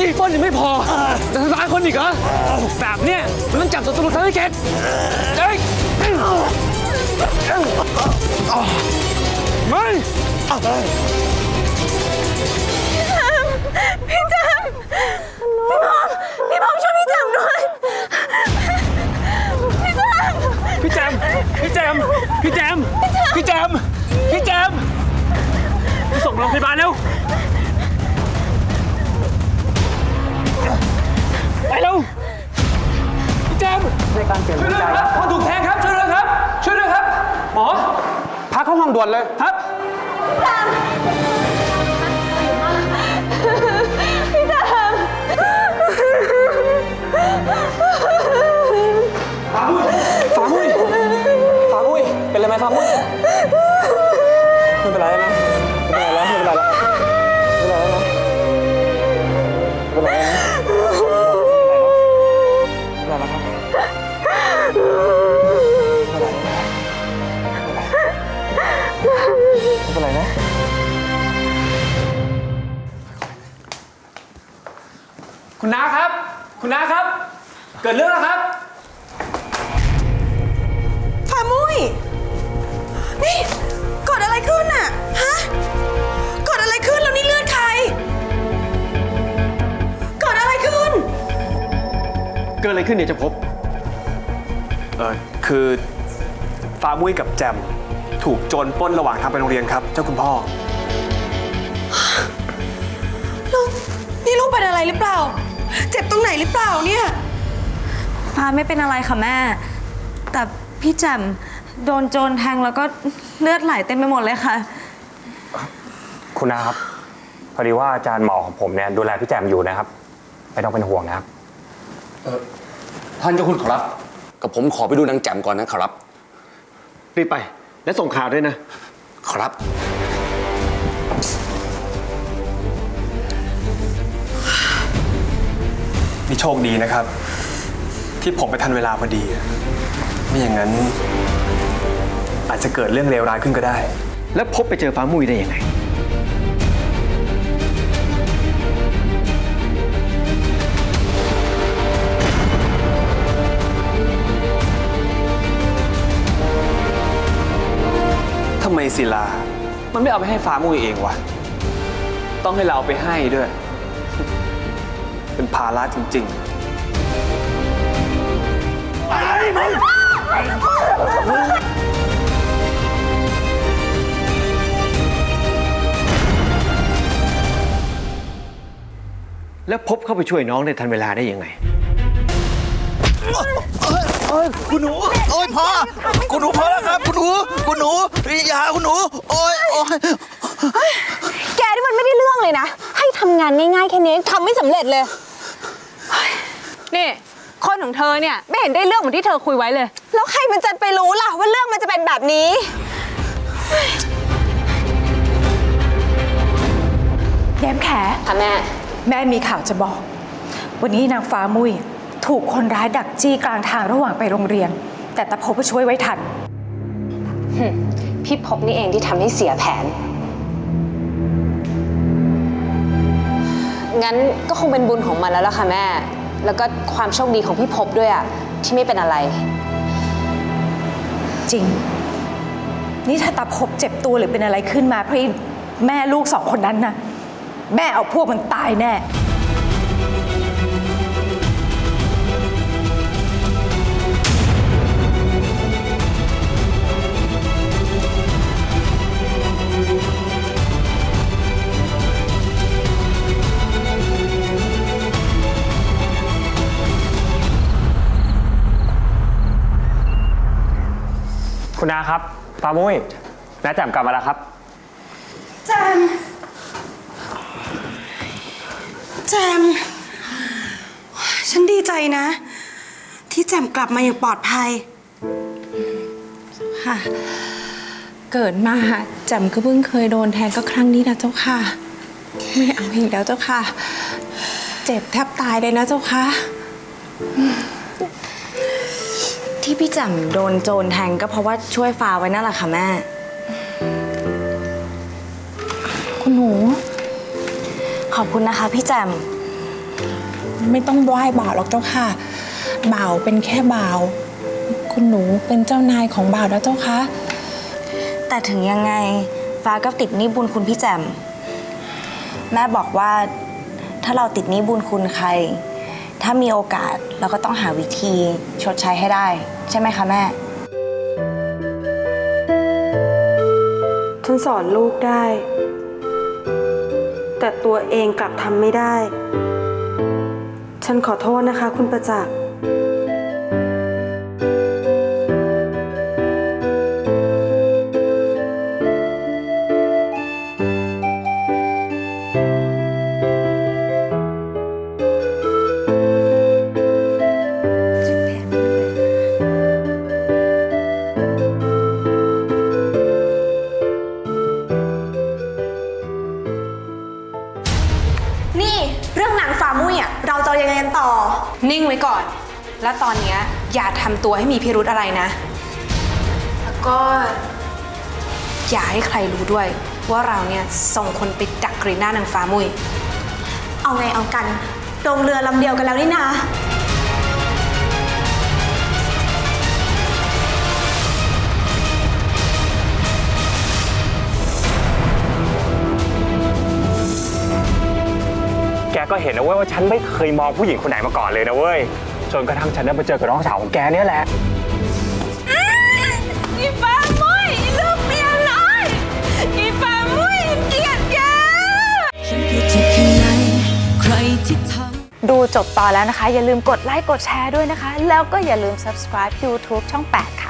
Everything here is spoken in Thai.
จี้ปล้นยังไม่พอจะทำร้ายคนอีกเหรอแบบเนี้ยมันต้องจับตัวตำรวจทั้งให้เข็ดเฮ้ยไม่พี่แจมพี่บอมพี่บอมช่วยพี่แจมด้วย พี่แจมพี่แจมพี่แจมพี่แจมพี่แจมพี่แจมไปส่งโรงพยาบาลเร็ว ไปเร็วพี่แจมในการเปลี่ยนช่วยด้วยครับคนถูกแทงครับ ช่วยด้วยครับ ช่วยด้วยครับ หมอ พักเข้าห้องด่วนเลยครับ พี่แจมฝามุยฝามุยฝามุยเป็นไรไหมฝามุยไม่เป็นไรนะไม่เป็นไรแล้วไม่เป็นไรแล้วไม่เป็นไรแล้วนะไม่เป็นไรแล้วนะ เกิดเรื่องแล้วครับฟ้ามุ้ย นี่เกิดอะไรขึ้นน่ะ ฮะเกิดอะไรขึ้นแล้วนี่เลือดใครเกิดอะไรขึ้น เกิดอะไรขึ้นเนี่ยเจะพบ เออคือฟ้ามุ้ยกับแจมถูกโจรปล้นระหว่างทางไปโรงเรียนครับ เจ้าคุณพ่อ ลูก นี่ลูกเป็นอะไรหรือเปล่า เจ็บตรงไหนหรือเปล่าเนี่ย ฟ้าไม่เป็นอะไรค่ะแม่ แต่พี่แจ่มโดนโจรแทงแล้วก็เลือดไหลเต็มไปหมดเลยค่ะ คุณนาครับ พอดีว่าอาจารย์หมอของผมเนี่ยดูแลพี่แจมอยู่นะครับ ไม่ต้องเป็นห่วงนะครับท่านเจ้าคุณขอรับ กับผมขอไปดูนางแจ่มก่อนนะขอรับ รีบไป และส่งข่าวด้วยนะครับ นี่โชคดีนะครับ ที่ผมไปทันเวลาพอดีอะไม่อย่างนั้น อาจจะเกิดเรื่องเลวร้ายขึ้นก็ได้ แล้วพบไปเจอฟ้ามุยได้ยังไง ทำไมศิลา มันไม่เอาไปให้ฟ้ามุยเองวะ ต้องให้เราเอาไปให้ด้วย เป็นภาระจริง ๆ แล้วพบเข้าไปช่วยน้องในทันเวลาได้ยังไง คุณหนูโอ้ยพ่อคุณหนูพอแล้วครับ คุณหนูคุณหนูอยาคุณหนู โอ้ยโอ้ยแกนี่มันไม่ได้เรื่องเลยนะ ให้ทำงานง่ายๆแค่นี้ทำไม่สำเร็จเลย นี่ คนของเธอเนี่ยไม่เห็นได้เรื่องเหมือนที่เธอคุยไว้เลย แล้วใครมันจะไปรู้ล่ะว่าเรื่องมันจะเป็นแบบนี้ แย้มแขค่ะแม่ แม่มีข่าวจะบอก วันนี้นางฟ้ามุยถูกคนร้ายดักจี้กลางทางระหว่างไปโรงเรียน แต่ตะพบไปช่วยไว้ทัน พี่พบนี่เองที่ทำให้เสียแผน งั้นก็คงเป็นบุญของมันแล้วล่ะค่ะแม่ แล้วก็ความโชคดีของพี่พบด้วยอะที่ไม่เป็นอะไร จริง นี่ถ้าตาพบเจ็บตัวหรือเป็นอะไรขึ้นมาเพราะไอ้แม่ลูกสองคนนั้นนะแม่เอาพวกมันตายแน่ คุณนาครับฟ้ามุ้ยน้าแจ่มกลับมาแล้วครับ แจม แจม ฉันดีใจนะ ที่แจมกลับมาอย่างปลอดภัย ค่ะ เกิดมาแจ่มก็เพิ่งเคยโดนแทงก็ครั้งนี้นะเจ้าค่ะ ไม่เอาอีกแล้วเจ้าค่ะ เจ็บแทบตายเลยนะเจ้าค่ะ ที่พี่แจ่มโดนโจรแทงก็เพราะว่าช่วยฟ้าไว้นั่นแหละค่ะแม่ คุณหนู ขอบคุณนะคะพี่แจ่มไม่ต้องไหว้บ่าวหรอกเจ้าค่ะ บ่าวเป็นแค่บ่าว คุณหนูเป็นเจ้านายของบ่าวแล้วเจ้าค่ะแต่ถึงยังไงฟ้าก็ติดหนี้บุญคุณพี่แจ่มแม่บอกว่าถ้าเราติดหนี้บุญคุณใคร ถ้ามีโอกาสเราก็ต้องหาวิธีชดใช้ให้ได้ ใช่ไหมคะแม่ ฉันสอนลูกได้ แต่ตัวเองกลับทำไม่ได้ ฉันขอโทษนะคะ คุณประจักษ์ นิ่งไว้ก่อน แล้วตอนเนี้ยอย่าทำตัวให้มีพิรุธอะไรนะ แล้วก็ อย่าให้ใครรู้ด้วย ว่าเราเนี่ยส่งคนไปดักกรีดหน้านางฟ้ามุย เอาไงเอากันลงเรือลำเดียวกันแล้วนี่นา เห็นนะเว้ยว่าฉันไม่เคยมองผู้หญิงคนไหนมาก่อนเลยนะเว้ย จนกระทั่งฉันได้มาเจอกับน้องสาวของแกเนี่ยแหละ อีฟ้ามุ้ยลูกเมียน้อยอีฟ้ามุ้ยเกลียดแกดูจบตอนแล้วนะคะ อย่าลืมกดไลค์กดแชร์ด้วยนะคะ แล้วก็อย่าลืม subscribe YouTube ช่อง 8 ค่ะ